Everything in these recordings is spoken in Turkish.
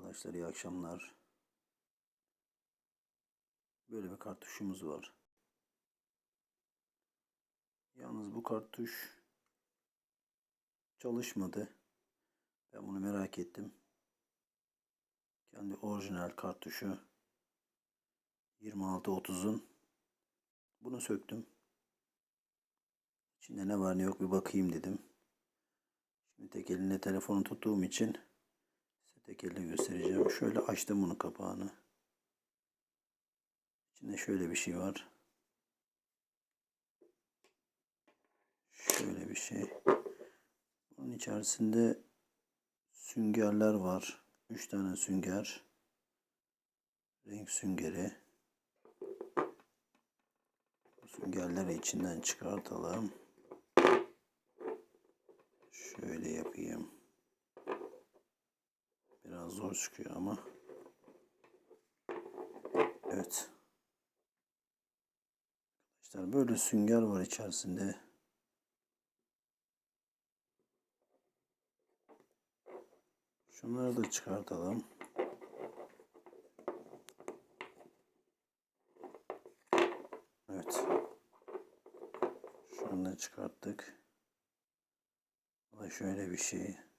Arkadaşlar iyi akşamlar. Böyle bir kartuşumuz var. Yalnız bu kartuş çalışmadı. Ben bunu merak ettim. Kendi orijinal kartuşu 2630'un. Bunu söktüm. İçinde ne var ne yok bir bakayım dedim. Şimdi tek elimle telefonu tuttuğum için tek elle göstereceğim. Şöyle açtım bunu kapağını. İçinde şöyle bir şey var. Şöyle bir şey. Bunun içerisinde süngerler var. 3 tane sünger. Renk süngeri. Bu süngerleri içinden çıkartalım. Şöyle yapayım. Biraz zor çıkıyor ama. Evet. Arkadaşlar böyle sünger var içerisinde. Şunları da çıkartalım. Evet. Şunu da çıkarttık. Bu da şöyle bir şey.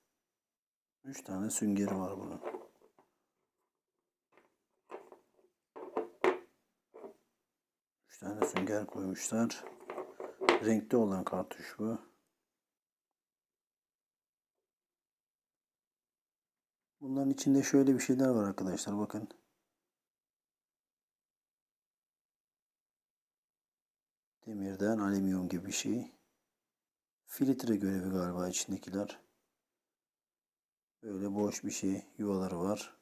Üç tane süngeri var bunun. Üç tane sünger koymuşlar. Renkli olan kartuş bu. Bunların içinde şöyle bir şeyler var arkadaşlar bakın. Demirden alüminyum gibi bir şey. Filtre görevi galiba içindekiler. Böyle boş bir şey. Yuvaları var.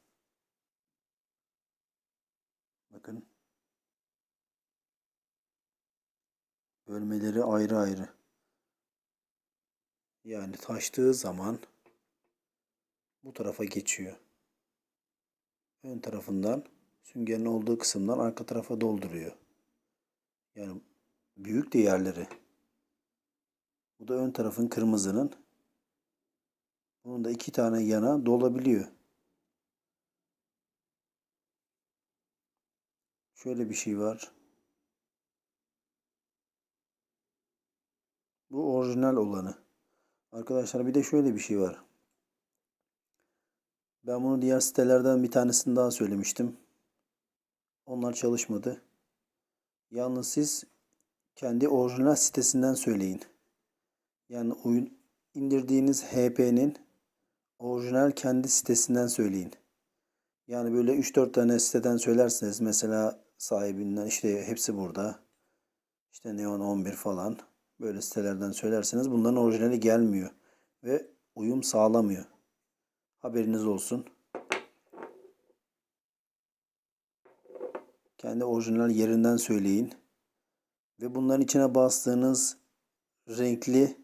Bakın. Bölmeleri ayrı ayrı. Yani taştığı zaman bu tarafa geçiyor. Ön tarafından süngerin olduğu kısımdan arka tarafa dolduruyor. Yani büyük değerleri. Bu da ön tarafın kırmızının. Bunun da iki tane yana dolabiliyor. Şöyle bir şey var. Bu orijinal olanı. Arkadaşlar bir de şöyle bir şey var. Ben bunu diğer sitelerden bir tanesini daha söylemiştim. Onlar çalışmadı. Yalnız siz kendi orijinal sitesinden söyleyin. Yani oyun indirdiğiniz HP'nin orijinal kendi sitesinden söyleyin. Yani böyle 3-4 tane siteden söylerseniz mesela sahibinden işte hepsi burada. İşte Neon 11 falan böyle sitelerden söylerseniz bunların orijinali gelmiyor ve uyum sağlamıyor. Haberiniz olsun. Kendi orijinal yerinden söyleyin. Ve bunların içine bastığınız renkli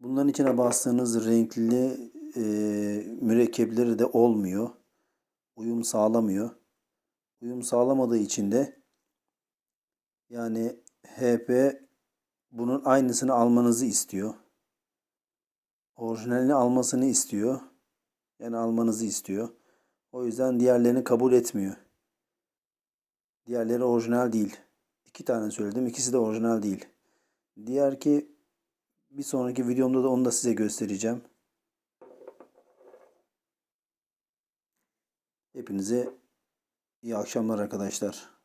bunların içine bastığınız renkli e, mürekkepleri de olmuyor. Uyum sağlamıyor. Uyum sağlamadığı için de yani HP bunun aynısını almanızı istiyor orijinalini almasını istiyor. Yani almanızı istiyor. O yüzden diğerlerini kabul etmiyor. Diğerleri orijinal değil. İki tane söyledim. İkisi de orijinal değil. Diğer ki bir sonraki videomda da onu da size göstereceğim. Hepinize iyi akşamlar arkadaşlar.